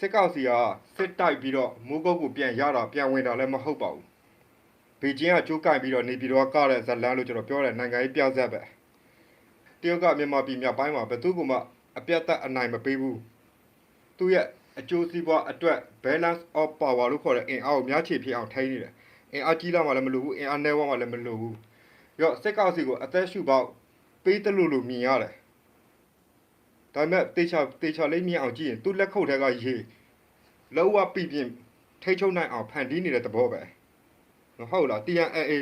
စစ်ကောက်စီကစစ်တိုက်ပြီးတော့မူကုတ်ကိုပြန်ရတာပြန်ဝင်တာလည်းမဟုတ်ပါဘူးဘေကျင်းကကြိုးကင်ပြီးတော့နေပြည်တော်ကကားတဲ့ဇလန်းလို့ကျွန်တော်ပြောတယ်နိုင်ငံရေးပြဆက်ပဲတရုတ်ကမြန်မာပြည်မြောက်ပိုင်းမှာဘယ်သူကမှအပြတ်သက်အနိုင်မပေးဘူးသူ့ရဲ့အကျိုးစီးပွားအတွက် balance of power လို့ခေါ်တဲ့အင်အားကိုများချေဖြစ်အောင်ထိန်းနေတယ်အင်အားကြီးလာမှလည်းမလိုဘူးအင်အားနည်းဝမှလည်းမလိုဘူးပြီးတော့စစ်ကောက်စီကိုအသက်ရှူပေါက်ပေးတယ်လို့လို့မြင်ရတယ် ဒါပေမဲ့တေချာတေချာလေးမြင်အောင်ကြည့်ရင်သူ့လက်ခုပ်ထဲကရေလောကပြပြင်းထိတ်ချုံနိုင်အောင်ဖန်တီးနေတဲ့သဘောပဲဟုတ်လား TNAA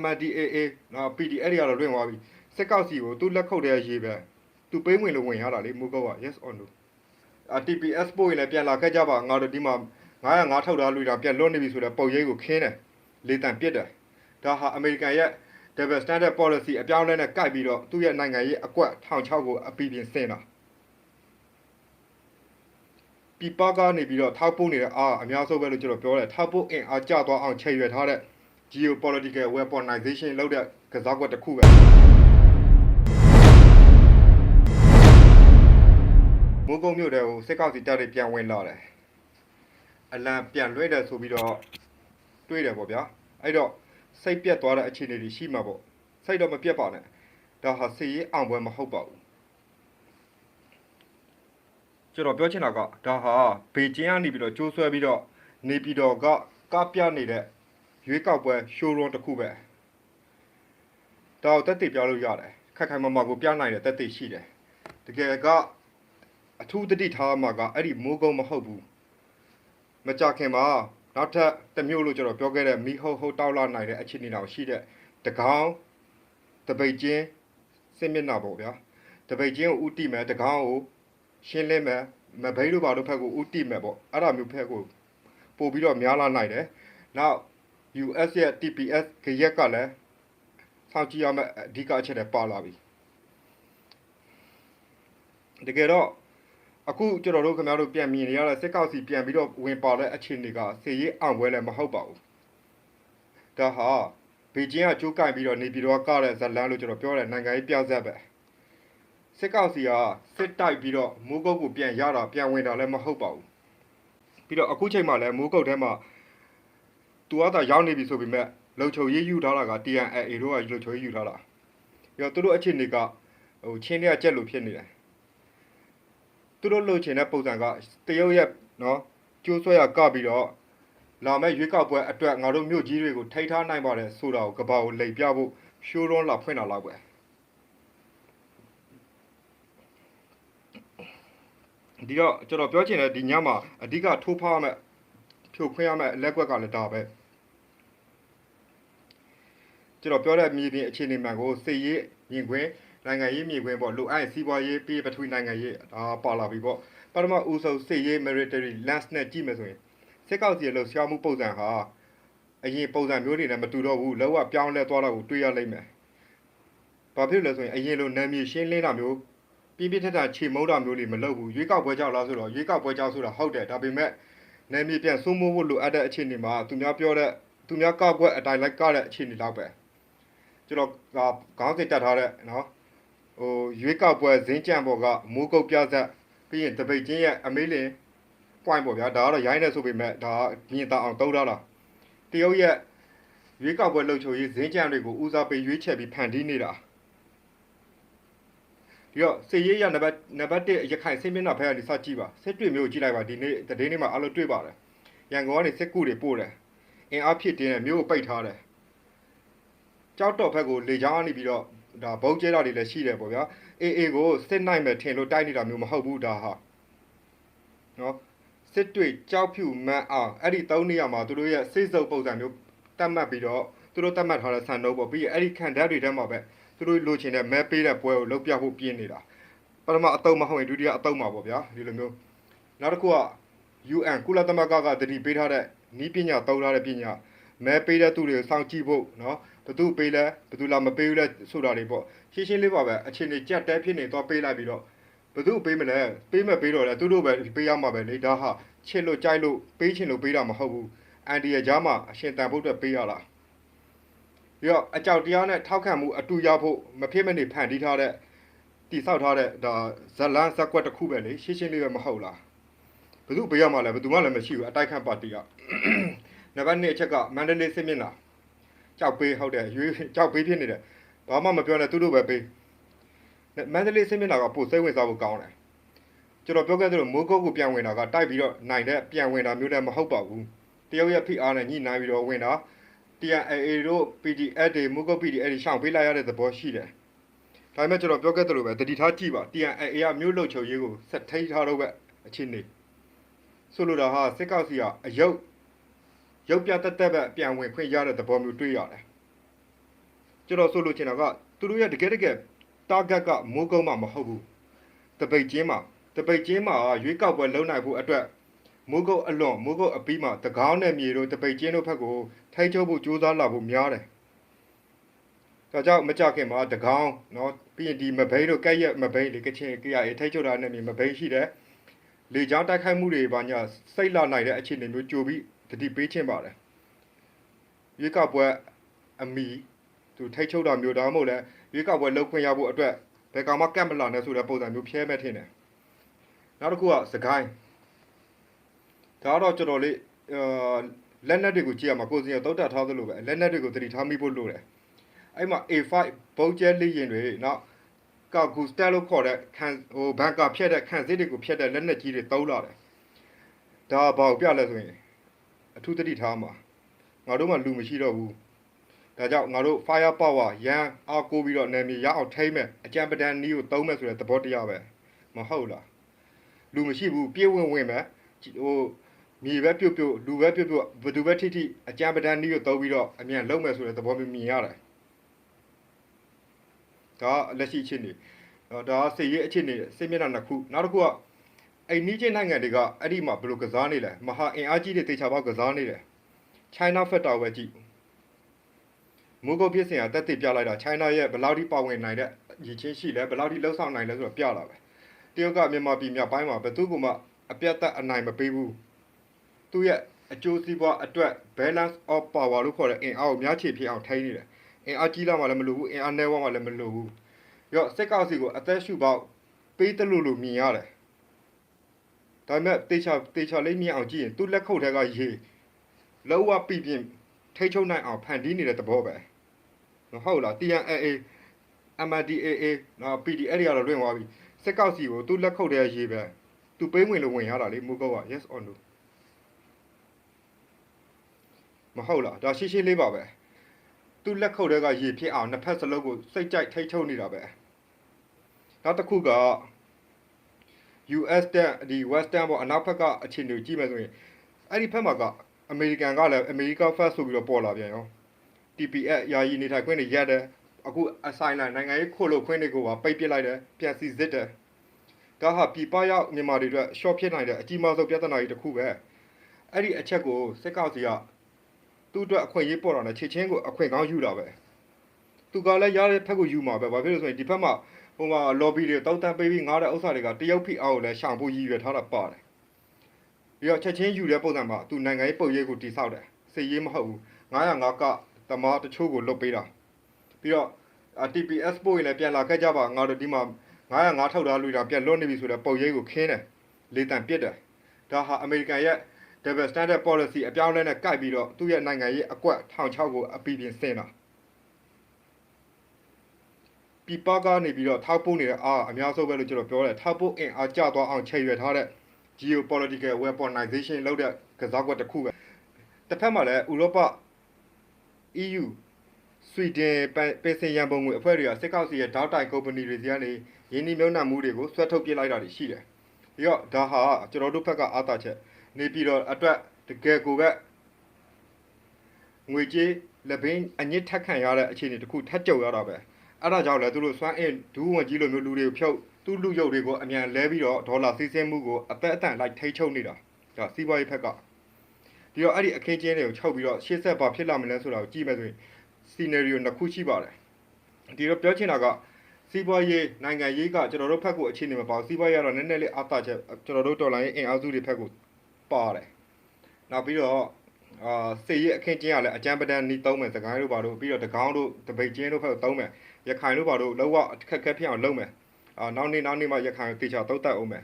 MNDAA နော် PD အဲ့ဒီကတော့တွင်သွားပြီစက်ကောက်စီကိုသူလက်ခုပ်တဲ့ရေးပဲသူပေးဝင်လို့ဝင်ရတာလေမူကောက yes or no အ TPS ပို့ရင်လည်းပြန်လာခဲ့ကြပါငါတို့ဒီမှာ900 9ထောက်ထားလူတာပြန်လွတ်နေပြီဆိုတော့ပုံရိပ်ကိုခင်းတယ်လေတံပြစ်တယ်ဒါဟာအမေရိကန်ရဲ့ double standard policy အပြောင်းအလဲနဲ့ကိုက်ပြီးတော့သူ့ရဲ့နိုင်ငံရေးအကွက်1006ကိုအပီပြင်ဆင်တာပြပကနေပြီးတော့ထောက်ပို့နေတဲ့အားအများဆုံးပဲလို့ကျွန်တော်ပြောတယ်ထောက်ပို့အင်အားကျသွားအောင်ချိန်ရွယ်ထားတဲ့ geopolitical weaponization လုပ်တဲ့ကစားကွက်တစ်ခုပဲမိုးကုံမြို့တဲ့ကိုစစ်ကောက်စီတပ်တွေပြန်ဝင်လာတယ်အလံပြန်လွှဲတယ်ဆိုပြီးတော့တွေးတယ်ပေါ့ဗျာအဲ့တော့ စိတ်ပြက်သွားတဲ့အခြေအနေတွေရှိမှာပေါ့စိတ်တော့မပြက်ပါနဲ့ဒါဟာစီရေးအောင်ပွဲမဟုတ်ပါဘူးကျွန်တော်ပြောချင်တာကဒါဟာဘေကျင်းကနေပြီးတော့ကျိုးဆွဲပြီးတော့နေပြည်တော်ကကားပြနေတဲ့ရွေးကောက်ပွဲရှိုးရုံးတစ်ခုပဲဒါကိုတက်တည်ပြလို့ရတယ်ခက်ခိုင်မမကိုပြနိုင်တဲ့တက်တည်ရှိတယ်တကယ်ကအထူးတတိထားမှာကအဲ့ဒီမိုးကုံမဟုတ်ဘူးမကြခင်မှာ နောက်ထပ်တစ်မျိုးလို့ကျွန်တော်ပြောခဲ့တဲ့မီဟုတ်ဟုတ်တောက်လာနိုင်တဲ့အခြေအနေတောင်ရှိတဲ့တကောင်းတပိတ်ချင်းစင်မျက်နှာပေါ့ဗျာတပိတ်ချင်းကိုဥတီမယ်တကောင်းကိုရှင်းလင်းမယ်မဘိန်းတို့ဘာတို့ဖက်ကိုဥတိမယ်ပေါ့အဲ့ဒါမျိုးဖက်ကိုပို့ပြီးတော့များလာနိုင်တယ်နောက် US ရဲ့ TPS ခရက်ကလည်းစောင့်ကြည့်ရမယ့်အဓိကအချက်တွေပါလာပြီတကယ်တော့ အခုကျွန်တော်တို့ခင်ဗျားတို့ပြန်မြင်နေရတဲ့စစ်ကောက်စီပြန်ပြီးတော့ဝင်ပါတဲ့အခြေအနေကစေရေးအောင်ပွဲလည်းမဟုတ်ပါဘူးဒါဟာဘေကျင်းကကြိုးကင်ပြီးတော့နေပြည်တော်ကကားတဲ့ဇလန်းလို့ကျွန်တော်ပြောတယ်နိုင်ငံရေးပြဆက်ပဲစစ်ကောက်စီကစစ်တိုက်ပြီးတော့မိုးကုတ်ကိုပြန်ရတာပြန်ဝင်တာလည်းမဟုတ်ပါဘူးပြီးတော့အခုချိန်မှာလည်းမိုးကုတ်ထဲမှာသူကသာရောက်နေပြီဆိုပေမဲ့လုံချုံရေးယူထားတာက TNAA တို့ကလုံချုံရေးယူထားတာပြီးတော့သူတို့အခြေအနေကဟိုချင်းတွေကကြက်လို့ဖြစ်နေတယ် သူတို့လှုပ်ချင်တဲ့ပုံစံကတရုတ်ရဲ့နော်ကျိုးဆွဲရကပြီးတော့လာမဲ့ရွေးကောက်ပွဲအတွက်ငါတို့မြို့ကြီးတွေကိုထိန်းထားနိုင်ပါတယ်ဆိုတာကိုကဘာကိုလိန်ပြဖို့ရှိုးရွန်းလာဖွင့်လာတော့ပဲဒီတော့ကျွန်တော်ပြောချင်တဲ့ဒီညမှာအဓိကထိုးဖောက်ရမယ့်ဖြိုခွင်းရမယ့်အလက်ကွက်ကလည်းဒါပဲကျွန်တော်ပြောတဲ့မြေပြင်အခြေအနေမှန်ကိုစိတ်ရေးမြင်ခွင့် နိုင်ငံရေးမြင်ခွင့်ပေါ့လိုအပ်ရင်စီးပွားရေးပြီးပထဝီနိုင်ငံရေးဒါပါလာပြီပေါ့ပထမဦးဆုံးစိတ်ရေး military lens နဲ့ကြည့်မယ်ဆိုရင်စစ်ကောက်စီရဲ့လှုပ်ရှားမှုပုံစံဟာအရင်ပုံစံမျိုးတွေနဲ့မတူတော့ဘူးလောကပြောင်းလဲသွားတာကိုတွေ့ရလိမ့်မယ်ဘာဖြစ်လို့လဲဆိုရင်အရင်လိုနာမည်ရှင်းလင်းတာမျိုးပြင်းပြင်းထန်ထန်ခြေမုံတာမျိုးတွေမလုပ်ဘူးရွေးကောက်ပွဲကြောက်လားဆိုတော့ရွေးကောက်ပွဲကြောက်ဆိုတာဟုတ်တယ်ဒါပေမဲ့နယ်မြေပြန်စိုးမိုးဖို့လိုအပ်တဲ့အခြေအနေမှာသူများပြောတဲ့သူများကောက်ကွက်အတိုင်းလိုက်ကတဲ့အခြေအနေတော့ပဲကျွန်တော်ကခေါင်းစဉ်တက်ထားတဲ့နော် ဟိုရွေးကောက်ပွဲဇင်းကြံပေါ်ကမိုးကုတ်ပြဆက်ပြီးရင်တပိတ်ချင်းရဲ့အမေးလင် point ပေါ့ဗျာဒါကတော့ရိုင်းနေဆိုပေမဲ့ဒါမြင်တာအောင်တုံးထားတာတရုတ်ရဲ့ရွေးကောက်ပွဲလှုပ်ချိုရေးဇင်းကြံတွေကိုဦးစားပေးရွေးချယ်ပြီးဖန်တီးနေတာဒီတော့စေရေးရနံပါတ်နံပါတ်1ရခိုင်စိတ်မျက်နှာဖက်ကနေစကြည့်ပါစစ်တွေ့မျိုးကိုကြည့်လိုက်ပါဒီနေ့တည်င်းနေ့မှာအလုပ်တွေ့ပါတယ်ရန်ကုန်ကနေစစ်ကူတွေပို့တယ်အင်အားဖြစ်တင်းတယ်မျိုးကိုပိတ်ထားတယ်ကြောက်တော့ဖက်ကိုလေချောင်းကနေပြီးတော့ ဒါဘုံကျဲတာတွေလည်းရှိတယ်ပေါ့ဗျာအေးအေးကိုစစ်နိုင်မယ်ထင်လို့တိုက်နေတာမျိုးမဟုတ်ဘူးဒါဟာနော်စစ်တွေ့ကြောက်ဖြူမန်းအောင်အဲ့ဒီ၃နေရာမှာသူတို့ရဲ့စိတ်စုပ်ပုံစံမျိုးတတ်မှတ်ပြီးတော့သူတို့တတ်မှတ်ထားတဲ့ဆန်နှုတ်ပေါ့ပြီးရင်အဲ့ဒီခံတက်တွေထဲမှာပဲသူတို့လိုချင်တဲ့မဲပေးတဲ့ပွဲကိုလုပ်ပြဖို့ပြင်းနေတာပထမအတုံးမဟုတ်ရင်ဒုတိယအတုံးမှာပေါ့ဗျာဒီလိုမျိုးနောက်တစ်ခုက UN ကုလသမဂ္ဂကတတိပေးထားတဲ့နီးပညာသုံးထားတဲ့ပညာ မဲပေးတဲ့သူတွေကိုစောင့်ကြည့်ဖို့နော်ဘသူပေးလဲဘသူလာမပေးဘူးလဲဆိုတာတွေပေါ့ရှင်းရှင်းလေးပါပဲအချင်းတွေကြက်တဲဖြစ်နေတော့ပေးလိုက်ပြီးတော့ဘသူပေးမလဲပေးမပေးတော့လဲသူတို့ပဲပေးရမှာပဲလေဒါဟာချစ်လို့ကြိုက်လို့ပေးချင်လို့ပေးတာမဟုတ်ဘူးအန်ဒီရဲ့ကြားမှာအရှင်တန်ဖို့အတွက်ပေးရတာပြီးတော့အကြောက်တရားနဲ့ထောက်ခံမှုအတူရဖို့မဖြစ်မနေဖန်တီးထားတဲ့တိဆောက်ထားတဲ့ဒါဇလန်ဇက်ကွက်တစ်ခုပဲလေရှင်းရှင်းလေးပဲမဟုတ်လားဘယ်သူဘေးရမှာလဲဘယ်သူမှလည်းမရှိဘူးအတိုက်ခံပါတီက နံပါတ်2အချက်ကမန္တလေးစစ်မျက်နှာကြောက်ပေးဟုတ်တယ်ရွေးကြောက်ပေးဖြစ်နေတယ်ဘာမှမပြောနဲ့သူတို့ပဲပေးမန္တလေးစစ်မျက်နှာကပို့စိတ်ဝင်စားဖို့ကောင်းတယ်ကျွန်တော်ပြောခဲ့သလိုမိုးကုတ်ကိုပြန်ဝင်တာကတိုက်ပြီးတော့နိုင်တဲ့ပြန်ဝင်တာမျိုးလည်းမဟုတ်ပါဘူးတရုတ်ရဲ့ဖိအားနဲ့ညှိနှိုင်းပြီးတော့ဝင်တာ TNAA တို့ PDF တွေမိုးကုတ် PDF တွေရှောင်ပေးလိုက်ရတဲ့သဘောရှိတယ်ဒါပေမဲ့ကျွန်တော်ပြောခဲ့သလိုပဲတတိထားကြည့်ပါ TNAA ကမြို့လုံချုပ်ရေးကိုဆက်ထိန်းထားတော့ပဲအခြေအနေဆိုလိုတာဟာစစ်ကောက်စီကအယုတ် ရုပ်ပြတက်တက်ပဲအပြန်ဝင်ခွင့်ရတဲ့သဘောမျိုးတွေ့ရတယ်ကျွန်တော်ဆိုလိုချင်တာကသူတို့ရဲ့တကယ်တကယ် target ကမိုးကုံးမှမဟုတ်ဘူးတပိတ်ချင်းမှတပိတ်ချင်းမှရွေးကောက်ပွဲလုပ်နိုင်ဖို့အတွက်မိုးကုတ်အလွန်မိုးကုတ်အပြီးမှတကောင်းနဲ့မြေတို့တပိတ်ချင်းတို့ဘက်ကိုထိုက်ချုပ်ဖို့ကြိုးစားလာဖို့များတယ်။ဒါကြောင့်မကြခင်မှာတကောင်းနော်ပြီးရင်ဒီမဘိန်းတို့ကဲ့ရဲ့မဘိန်းလေကချင်ကရအေထိုက်ချုပ်တာနဲ့မြေမဘိန်းရှိတယ်။လေကြောင်းတိုက်ခိုက်မှုတွေဘာညာစိတ်လာနိုင်တဲ့အခြေအနေမျိုးကြိုပြီး တတိပေးချင်းပါတယ်ရွေးကောက်ပွဲအမီသူထိတ်ချုပ်တာမျိုးဒါမှမဟုတ်လဲရွေးကောက်ပွဲလုပ်ခွင့်ရဖို့အတွက်ဘယ်ကောင်မှကတ်မလာနဲ့ဆိုတဲ့ပုံစံမျိုးဖြဲမဲ့ထင်တယ်နောက်တစ်ခုကစကိုင်းဒါကတော့ကျွန်တော်လေးအာလက်နက်တွေကိုကြည့်ရမှာကိုယ်စီရတောက်တာထားသလိုပဲလက်နက်တွေကိုသတိထားမိဖို့လိုတယ်အဲ့မှာ A5 ဘုတ်ကျဲလေးရင်တွေနောက်ကောက်ကူစတက်လို့ခေါ်တဲ့ခံဟိုဘန်ကာဖြတ်တဲ့ခံစစ်တွေကိုဖြတ်တဲ့လက်နက်ကြီးတွေတုံးလာတယ်ဒါဘာကိုပြလဲဆိုရင် အထူးသတိထားမှာငါတို့မှလူမရှိတော့ဘူးဒါကြောင့်ငါတို့ fire power ရန်အားကိုးပြီးတော့နာမည်ရအောင်ထိမ့်မယ်အကြံပဒံနီးကိုသုံးမယ်ဆိုတဲ့သဘောတရားပဲမဟုတ်လားလူမရှိဘူးပြေးဝင်ဝင်မယ်ဟိုမြေပဲပြုတ်ပြုတ်လူပဲပြုတ်ပြုတ်ဘယ်သူပဲထိထိအကြံပဒံနီးကိုသုံးပြီးတော့အမြန်လုံးမယ်ဆိုတဲ့သဘောမျိုးမြင်ရတယ်ဒါလက်ရှိအခြေအနေတော့ဒါစေရေးအခြေအနေစိတ်မျက်နှာနှစ်ခုနောက်တစ်ခုက အိမ်နီးချင်းနိုင်ငံတွေကအဲ့ဒီမှာဘယ်လိုကစားနေလဲမဟာအင်အားကြီးတွေတေချာပေါက်ကစားနေတယ် China factor ပဲကြည့်မူကုတ်ဖြစ်စဉ်ကတက်တည်ပြလိုက်တာ China ရဲ့ဘယ်လောက်ထိပါဝင်နိုင်တဲ့ရည်ချင်းရှိလဲဘယ်လောက်ထိလှုပ်ဆောင်နိုင်လဲဆိုတော့ပြလာပဲတရုတ်ကမြန်မာပြည်မြောက်ပိုင်းမှာဘယ်သူမှအပြတ်သက်အနိုင်မပေးဘူးသူ့ရဲ့အကျိုးစီးပွားအတွက် balance of power လို့ခေါ်တဲ့အင်အားကိုများချေဖြစ်အောင်ထိန်းနေတယ်အင်အားကြီးလာမှလည်းမလိုဘူးအင်အားနည်းသွားမှလည်းမလိုဘူးရော့စက်ကောက်စီကိုအသက်ရှူပေါက်ပေးတယ်လို့လို့မြင်ရတယ် ဒါပေမဲ့တေချာတေချာလေးမြင်အောင်ကြည့်ရင်သူ့လက်ခုပ်ထဲကရေလောကပြပြင်းထိတ်ချုံနိုင်အောင်ဖန်တီးနေတဲ့သဘောပဲမဟုတ်လား TNAA MNDAA နော် PD အဲ့ဒီကတော့လွင့်သွားပြီစက်ကောက်စီကိုသူ့လက်ခုပ်ထဲကရေပဲသူပေးဝင်လို့ဝင်ရတာလေမူကောက်က yes or no မဟုတ်လားဒါရှင်းရှင်းလေးပါပဲသူ့လက်ခုပ်ထဲကရေဖြစ်အောင်နှစ်ဖက်စလုံးကိုစိတ်ကြိုက်ထိတ်ချုံနေတာပဲနောက်တစ်ခုက US တဲ့ဒီ Western ပေါ့အနောက်ဘက်ကအခြေအနေကိုကြည့်မယ်ဆိုရင်အဲ့ဒီဘက်မှာကအမေရိကန်ကလည်း America First ဆိုပြီးတော့ပေါ်လာပြန်ရော TPS ယာယီနေထိုင်ခွင့်တွေရက်တယ်အခု assign နိုင်ငံရေးခိုလို့ခွင့်တွေကိုပါပိတ်ပစ်လိုက်တယ်ပြန်စီစစ်တယ်ဒါဟာပြည်ပရောက်မြန်မာတွေအတွက် short ဖြစ်နိုင်တဲ့အကြီးမားဆုံးပြဿနာကြီးတစ်ခုပဲအဲ့ဒီအချက်ကိုစစ်ကောင်စီကသူ့အတွက်အခွင့်အရေးပေါ်တာနဲ့ခြေချင်းကိုအခွင့်ကောင်းယူတာပဲသူကလည်းရတဲ့ဖက်ကိုယူမှာပဲဘာဖြစ်လို့ဆိုရင်ဒီဘက်မှာ ဟိုမှာ lobby တွေတောက်တန်းပေးပြီးငားတဲ့ဥစ္စာတွေကတရုတ်ဖိအားကိုလည်းရှောင်ဖို့ရည်ရွယ်ထားတာပါတယ်ပြီးတော့ချက်ချင်းယူတဲ့ပုံစံမှာသူနိုင်ငံရေးပုံရိပ်ကိုတိဆောက်တယ်စိတ်ရေးမဟုတ်ဘူး905ကတမားတချို့ကိုလွတ်ပေးတာပြီးတော့ TPS ပို့ရင်လည်းပြန်လာခဲ့ကြပါငါတို့ဒီမှာ905ထောက်ထားလူတာပြန်လွတ်နေပြီဆိုတော့ပုံရိပ်ကိုခင်းတယ်လေတံပစ်တယ်ဒါဟာအမေရိကန်ရဲ့ double standard policy အပြောင်းအလဲနဲ့ကိုက်ပြီးတော့သူ့ရဲ့နိုင်ငံရေးအကွက်1006ကိုအပီးပြင်ဆင်းတာ ပြပကနေပြီးတော့ထောက်ပို့နေတဲ့အားအများဆုံးပဲလို့ကျွန်တော်ပြောတယ်ထောက်ပို့အင်အားကျသွားအောင်ခြေရွယ်ထားတဲ့ geopolitical weaponization လုပ်တဲ့ကစားကွက်တစ်ခုပဲတစ်ဖက်မှာလည်းဥရောပ EU ဆွီဒင်ပင်စင်ရန်ပုံငွေအဖွဲ့တွေကစစ်ကောက်စီရဲ့ဓာတ်တိုင်ကုမ္ပဏီတွေစီကနေရင်းနှီးမြှုပ်နှံမှုတွေကိုဆွဲထုတ်ပစ်လိုက်တာတွေရှိတယ်။ပြီးတော့ဒါဟာကျွန်တော်တို့ဘက်ကအားသာချက်နေပြီးတော့အတွက်တကယ်ကိုပဲငွေကြေးလက်ဘင်းအညစ်ထက်ခံရတဲ့အခြေအနေတစ်ခုထပ်ကြုံရတာပဲ။ အဲ့ဒါကြောင့်လည်းသူတို့စွမ်းအင်ဒူးဝင်ကြီးလိုမျိုးလူတွေကိုဖြုတ်သူ့လူရုပ်တွေကိုအမြန်လဲပြီးတော့ဒေါ်လာစီးဆင်းမှုကိုအသက်အတန်လိုက်ထိချုပ်နေတာ။ဒါစီးပွားရေးဘက်ကဒီတော့အဲ့ဒီအခင်းကျင်းတွေကိုချုပ်ပြီးတော့ရှေ့ဆက်ဘာဖြစ်လာမလဲဆိုတာကိုကြည့်မယ်ဆိုရင် scenario နှစ်ခုရှိပါတယ်ဒီတော့ပြောချင်တာကစီးပွားရေးနိုင်ငံရေးကကျွန်တော်တို့ဖက်ကိုအခြေအနေမပါဘူးစီးပွားရေးကတော့နည်းနည်းလေးအားသာချက်ကျွန်တော်တို့ဒေါ်လာရေးအင်အားစုတွေဖက်ကိုပါတယ်နောက်ပြီးတော့အာစေရေးအခင်းကျင်းရလဲအကြံပဒံနီးသုံးမယ်စကိုင်းတို့ဘာတို့ပြီးတော့တကောင်းတို့တပိတ်ကျင်းတို့ဖက်ကိုသုံးမယ် ရခိုင်တို့ဘာတို့လောကအခက်အခဲဖြစ်အောင်လုပ်မယ်အာနောက်နေ့နောက်နေ့မှရခိုင်ကိုတေချာတုတ်တက်အောင်မယ်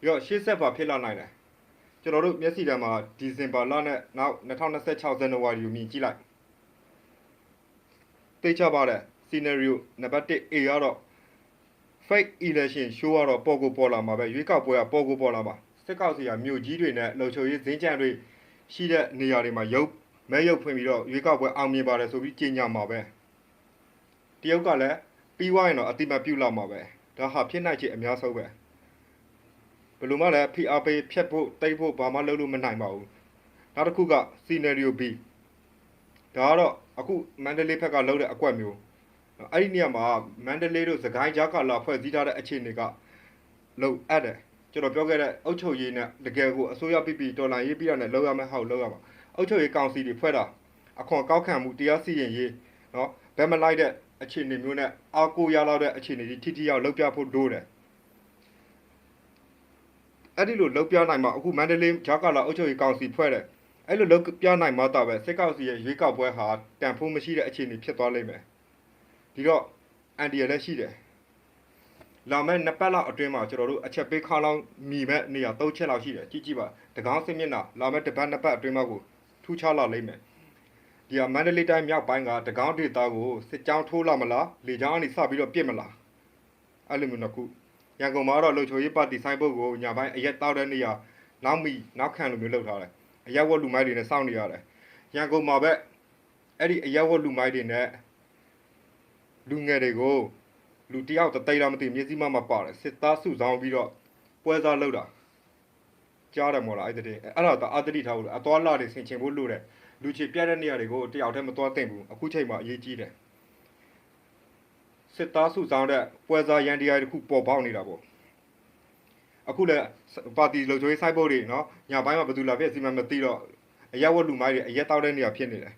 ပြီးတော့ရှေ့ဆက်ပါဖြစ်လာနိုင်တယ်ကျွန်တော်တို့မျက်စိတမ်းမှာဒီဇင်ဘာလနဲ့နောက်2026ဇန်နဝါရီကိုမြင်ကြည့်လိုက်သိချပါတဲ့ scenario နံပါတ်1 A ကတော့ fake election show ကတော့ပေါ်ကိုပေါ်လာမှာပဲရွေးကောက်ပွဲကပေါ်ကိုပေါ်လာမှာစစ်ကောက်စီကမြို့ကြီးတွေနဲ့လှုပ်ချုံရေးဈေးကြံတွေရှိတဲ့နေရာတွေမှာရုပ်မဲရုပ်ဖွင့်ပြီးတော့ရွေးကောက်ပွဲအောင်မြင်ပါတယ်ဆိုပြီးကြေညာမှာပဲ တရုတ်ကလည်းပြီးွားရင်တော့အတိမတ်ပြုတ်လာမှာပဲဒါဟာဖြစ်နိုင်ချေအများဆုံးပဲဘယ်လိုမှလည်း PR ပေးဖြတ်ဖို့တိတ်ဖို့ဘာမှလုပ်လို့မနိုင်ပါဘူးနောက်တစ်ခုက scenario B ဒါကတော့အခုမန္တလေးဘက်ကလုပ်တဲ့အကွက်မျိုးအဲ့ဒီနေရာမှာမန္တလေးတို့စကိုင်းကြားကလာဖွဲ့စည်းထားတဲ့အခြေအနေကလုံအပ်တယ်ကျွန်တော်ပြောခဲ့တဲ့အုတ်ချုပ်ရေးနဲ့တကယ်ကိုအစိုးရပြပြတော်လှန်ရေးပြရနဲ့လောက်ရမယ်ဟောက်လောက်ရမှာအုတ်ချုပ်ရေးကောင်စီတွေဖွဲ့တာအခွန်ကောက်ခံမှုတရားစီရင်ရေးနော်ဘယ်မလိုက်တဲ့ အခြေအနေမျိုးနဲ့အာကိုရလောက်တဲ့အခြေအနေတွေထိထိရောက်လောက်ပြဖို့လိုတယ်အဲ့ဒီလိုလောက်ပြနိုင်မှာအခုမန္တလေးဂျာကာလာအုတ်ချုပ်ရေးကောင်စီဖွဲ့တယ်အဲ့လိုလောက်ပြနိုင်မှာတော့ပဲစစ်ကောင်စီရဲ့ရွေးကောက်ပွဲဟာတန်ဖိုးမရှိတဲ့အခြေအနေဖြစ်သွားလိမ့်မယ်ဒီတော့အန်တီရလည်းရှိတယ်လာမယ့်နှစ်ပတ်လောက်အတွင်းမှာကျွန်တော်တို့အချက်ပေးခါလောင်းမြည်မဲ့နေရာ၃ချက်လောက်ရှိတယ်ကြည့်ကြည့်ပါတကောင်းစင်မျက်နှာလာမယ့်တစ်ပတ်နှစ်ပတ်အတွင်းမှာကိုထူးခြားလာလိမ့်မယ် ဒီကမန္တလေးတိုင်းမြောက်ပိုင်းကတကောင်းဒေသကိုစစ်ကြောင်းထိုးလာမလားလေကြောင်းကနေစပြီးတော့ပြစ်မလားအဲ့လိုမျိုးနှစ်ခုရန်ကုန်မှာတော့လုံချိုရေးပါတီဆိုင်ဘုတ်ကိုညာပိုင်းအရက်တောက်တဲ့နေရာနောက်မီနောက်ခံလိုမျိုးလုပ်ထားတယ်အရက်ဝတ်လူမိုက်တွေနဲ့စောင့်နေရတယ်ရန်ကုန်မှာပဲအဲ့ဒီအရက်ဝတ်လူမိုက်တွေနဲ့လူငယ်တွေကိုလူတယောက်တစ်သိန်းတော့မသိမျက်စိမှမပါတယ်စစ်သားစုဆောင်ပြီးတော့ပွဲစားလုပ်တာကြားတယ်မို့လားအဲ့တဲ့အဲ့ဒါတော့အတတိထားလို့အသွားလာတွေဆင်ချင်ဖို့လိုတယ် လူချေပြတ်တဲ့နေရာတွေကိုတယောက်တည်းမသွားသင့်ဘူးအခုချိန်မှာအရေးကြီးတယ်စစ်သားစုဆောင်တဲ့ပွဲစားရန်တရားတစ်ခုပေါ်ပေါက်နေတာပေါ့အခုလည်းပါတီလုံချိုးရေးစိုက်ဖို့တွေနော်ညာဘိုင်းမှာဘယ်သူလာပြည့်စီမံမသိတော့အရက်ဝတ်လူမိုင်းတွေအရက်တောက်တဲ့နေရာဖြစ်နေတယ်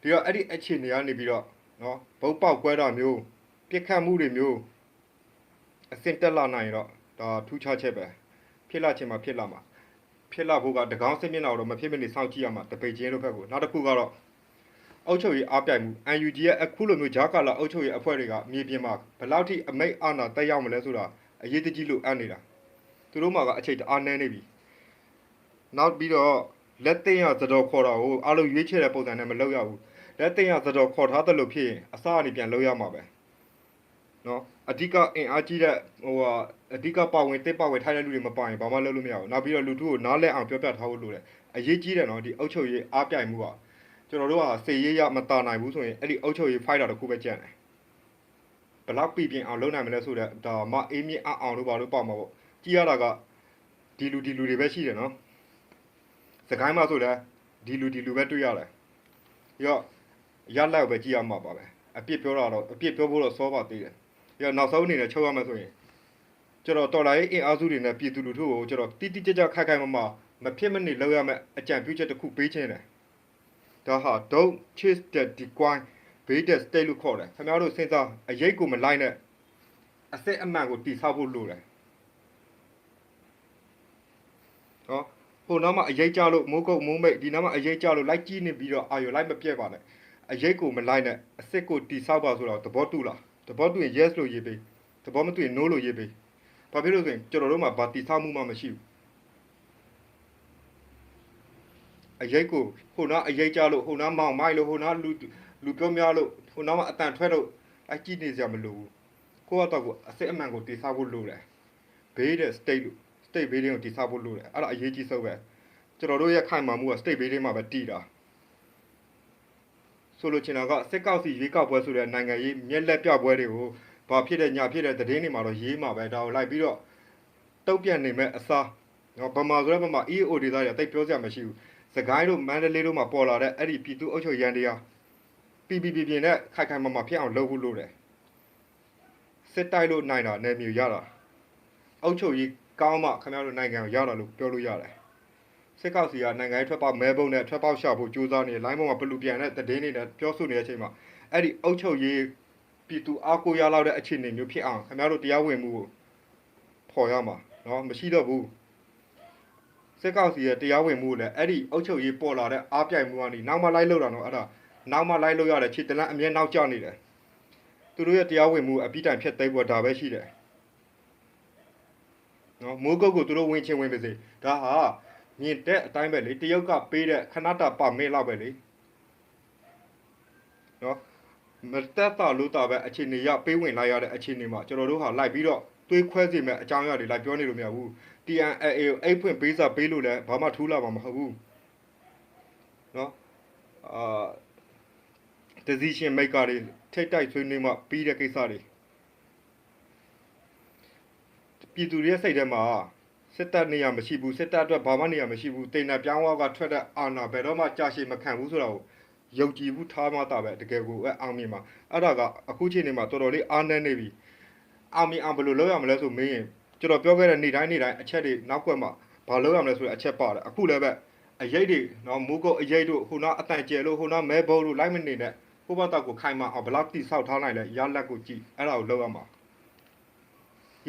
ဒီတော့အဲ့ဒီအခြေအနေကနေပြီးတော့နော်ဘုတ်ပေါက်ကွဲတာမျိုးပြစ်ခတ်မှုတွေမျိုးအစင်တက်လာနိုင်တော့ဒါထူးခြားချက်ပဲဖြစ်လာခြင်းမှာဖြစ်လာမှာ ဖြစ်လာဖို့ကတကောင်းစင်မျက်နှာတော့မဖြစ်မနေစောင့်ကြည့်ရမှာတပိတ်ချင်းတို့ဘက်ကိုနောက်တစ်ခုကတော့အုတ်ချုပ်ရေးအားပြိုင်မှု UNG ရဲ့အခုလိုမျိုးဂျာကာလာအုတ်ချုပ်ရေးအဖွဲ့တွေကမြေပြင်မှာဘယ်လောက်ထိအမိတ်အာဏာတက်ရောက်မလဲဆိုတာအရေးတကြီးလို့အပ်နေတာသူတို့မှာကအချိန်တအားနည်းနေပြီနောက်ပြီးတော့လက်သိမ်းရသတော်ခေါ်တာကိုအားလုံးရွေးချယ်တဲ့ပုံစံနဲ့မလုပ်ရဘူးလက်တင်ရသတော်ခေါ်ထားတယ်လို့ဖြစ်ရင်အစအနေပြန်လောက်ရမှာပဲနော် အဓိကအင်အားကြီးတဲ့ဟိုဟာအဓိကပါဝင်တစ်ပါဝင်ထိုင်တဲ့လူတွေမပါရင်ဘာမှလုပ်လို့မရဘူးနောက်ပြီးတော့လူထုကိုနားလဲအောင်ပြောပြထားဖို့လိုတယ်အရေးကြီးတယ်နော်ဒီအုတ်ချုပ်ရေးအားပြိုင်မှုကကျွန်တော်တို့ကစေရေးရမတာနိုင်ဘူးဆိုရင်အဲ့ဒီအုတ်ချုပ်ရေး fighter တစ်ခုပဲကြံ့တယ်ဘလောက်ပြပြင်းအောင်လုပ်နိုင်မလဲဆိုတော့ဒါမအေးမြင့်အောင်လို့ပါလို့ပေါ့မှာပေါ့ကြည့်ရတာကဒီလူဒီလူတွေပဲရှိတယ်နော်စကိုင်းမှာဆိုလည်းဒီလူဒီလူပဲတွေ့ရတယ်ပြီးတော့ရလိုက်ပဲကြည့်ရမှာပါပဲအပြစ်ပြောတာတော့အပြစ်ပြောဖို့တော့စောပါသေးတယ် ပြီးတော့နောက်ဆုံးအနေနဲ့ချုပ်ရမယ်ဆိုရင်ကျွန်တော်တော်လာရေးအင်အားစုတွေနဲ့ပြည်သူလူထုကိုကျွန်တော်တိတိကျကျခိုက်ခိုက်မမမဖြစ်မနေလောက်ရမယ်အကြံပြုချက်တစ်ခုပေးခြင်းတယ်ဒါဟာ don't chase the decline bait the state လို့ခေါ်တယ်ခင်ဗျားတို့စဉ်းစားအရေးကိုမလိုက်နဲ့အစစ်အမှန်ကိုတည်ဆောက်ဖို့လိုတယ်ဟောဟိုနောက်မှာအရေးကြလို့မိုးကုတ်မိုးမိတ်ဒီနောက်မှာအရေးကြလို့လိုက်ကြည့်နေပြီးတော့အာရုံလိုက်မပြက်ပါနဲ့အရေးကိုမလိုက်နဲ့အစ်စ်ကိုတိဆောက်ပါဆိုတော့သဘောတူလား သဘောတူရင် yes လို့ရေးပေးသဘောမတူရင် no လို့ရေးပေးဘာဖြစ်လို့ဆိုရင်ကျွန်တော်တို့မှာဘာတိဆောက်မှုမှမရှိဘူးအရေးကိုဟိုနာအရေးကြလို့ဟိုနာမောင်မိုက်လို့ဟိုနာလူလူပြောများလို့ဟိုနာမှာအတန်ထွက်လို့အကြည့်နေစရာမလိုဘူးကိုယ့်အတော့ကိုအစစ်အမှန်ကိုတိဆောက်ဖို့လိုတယ်ဘေးတဲ့ state လို့ state ဘေးတွေကိုတိဆောက်ဖို့လိုတယ်အဲ့ဒါအရေးကြီးဆုံးပဲကျွန်တော်တို့ရဲ့ခိုင်မာမှုက state ဘေးတွေမှာပဲတည်တာ ဆိုလိုချင်တာကစစ်ကောက်စီရွေးကောက်ပွဲဆိုတဲ့နိုင်ငံရေးမျက်လက်ပြပွဲတွေကိုဘာဖြစ်တဲ့ညာဖြစ်တဲ့သတင်းတွေမှာတော့ရေးမှာပဲဒါကိုလိုက်ပြီးတော့တုတ်ပြန်နေမဲ့အစားနော်ဗမာဆိုတဲ့ဗမာ EO ဒေသတွေတိတ်ပြောစရာမရှိဘူးစကိုင်းတို့မန္တလေးတို့မှာပေါ်လာတဲ့အဲ့ဒီပြည်သူ့အုပ်ချုပ်ရန်တရားပြည်ပြည်ပြည်နဲ့ခိုက်ခိုင်မာမာဖြစ်အောင်လုပ်ဖို့လိုတယ်စစ်တိုက်လို့နိုင်တာနယ်မြေရတာအုပ်ချုပ်ရေးကောင်းမှခင်ဗျားတို့နိုင်ငံကိုရတာလို့ပြောလို့ရတယ် စစ်ကောက်စီကနိုင်ငံရေးထွက်ပေါက်မဲပုံနဲ့ထွက်ပေါက်ရှာဖို့ကြိုးစားနေလိုင်းပေါ်မှာဘလူပြန်တဲ့တည်င်းနေတဲ့ပြောဆိုနေတဲ့အချိန်မှာအဲ့ဒီအုတ်ချုပ်ရေးပြည်သူအားကိုးရလောက်တဲ့အခြေအနေမျိုးဖြစ်အောင်ခင်ဗျားတို့တရားဝင်မှုကိုဖော်ရမှာเนาะမရှိတော့ဘူးစစ်ကောက်စီရဲ့တရားဝင်မှုကိုလည်းအဲ့ဒီအုတ်ချုပ်ရေးပေါ်လာတဲ့အားပြိုင်မှုကနေနောက်မှလိုက်လို့တာတော့အဲ့ဒါနောက်မှလိုက်လို့ရတဲ့ခြေတလန့်အမြဲနောက်ကျနေတယ်သူတို့ရဲ့တရားဝင်မှုအပြစ်တိုင်ဖြတ်သိမ်းဖို့ဒါပဲရှိတယ်နော်မိုးကုတ်ကိုသူတို့ဝင်ချင်းဝင်ပါစေဒါဟာ မြင်တဲ့အတိုင်းပဲလေတရုတ်ကပေးတဲ့ခဏတာပါမစ်လောက်ပဲလေနော်မတက်တာလို့တာပဲအခြေအနေရပေးဝင်လိုက်ရတဲ့အခြေအနေမှာကျွန်တော်တို့ဟာလိုက်ပြီးတော့သွေးခွဲစီမဲ့အကြောင်းအရာတွေလိုက်ပြောနေလို့မရဘူး TNAA ကိုအိတ်ဖွင့်ပေးစာပေးလို့လည်းဘာမှထူးလာမှာမဟုတ်ဘူးနော်အာ decision maker တွေထိတ်တိုက်ဆွေးနွေးမှပြီးတဲ့ကိစ္စတွေပြည်သူတွေရဲ့စိတ်ထဲမှာ စစ်တပ်နေရာမရှိဘူးစစ်တပ်အတွက်ဘာမှနေရာမရှိဘူးတိမ်နဲ့ပြောင်းဝါကထွက်တဲ့အာဏာဘယ်တော့မှကြာရှည်မခံဘူးဆိုတာကိုယုံကြည်ဘူးထားမှတာပဲတကယ်ကိုအဲအောင်မြင်မှာအဲ့ဒါကအခုချိန်နေမှာတော်တော်လေးအားနည်းနေပြီအောင်မြင်အောင်ဘယ်လိုလုပ်ရမလဲဆိုမင်းရင်ကျွန်တော်ပြောခဲ့တဲ့နေ့တိုင်းနေ့တိုင်းအချက်တွေနောက်ကွယ်မှာဘာလုပ်ရမလဲဆိုတဲ့အချက်ပါတယ်အခုလည်းပဲအရေးတွေနော်မူကုတ်အရေးတို့ဟိုနောက်အတန်ကျဲလို့ဟိုနောက်မဲဘုံတို့လိုက်မနေနဲ့ကိုယ့်ဘက်တော့ကိုခိုင်မာအောင်ဘယ်လောက်တိဆောက်ထားနိုင်လဲရလက်ကိုကြည့်အဲ့ဒါကိုလောက်ရမှာ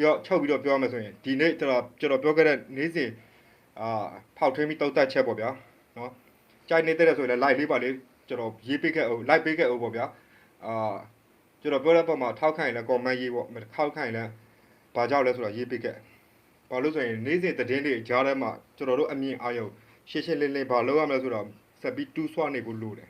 ရောချုပ်ပြီးတော့ပြောရမယ်ဆိုရင်ဒီနေ့ကျွန်တော်ကျွန်တော်ပြောခဲ့တဲ့နေ့စဉ်အာဖောက်ထွင်းပြီးတုတ်တက်ချက်ပေါ့ဗျာနော်ကြိုက်နေတဲ့ဆိုရင်လည်း live လေးပါလေကျွန်တော်ရေးပေးခဲ့အောင် live ပေးခဲ့အောင်ပေါ့ဗျာအာကျွန်တော်ပြောတဲ့ပုံမှာထောက်ခိုင်လဲ comment ရေးပေါ့မထောက်ခိုင်လဲဘာကြောက်လဲဆိုတာရေးပေးခဲ့ဘာလို့ဆိုရင်နေ့စဉ်သတင်းတွေကြားထဲမှာကျွန်တော်တို့အမြင်အာရုံရှင်းရှင်းလင်းလင်းဘာလုပ်ရမလဲဆိုတော့ဆက်ပြီးတူးဆွနေဖို့လိုတယ်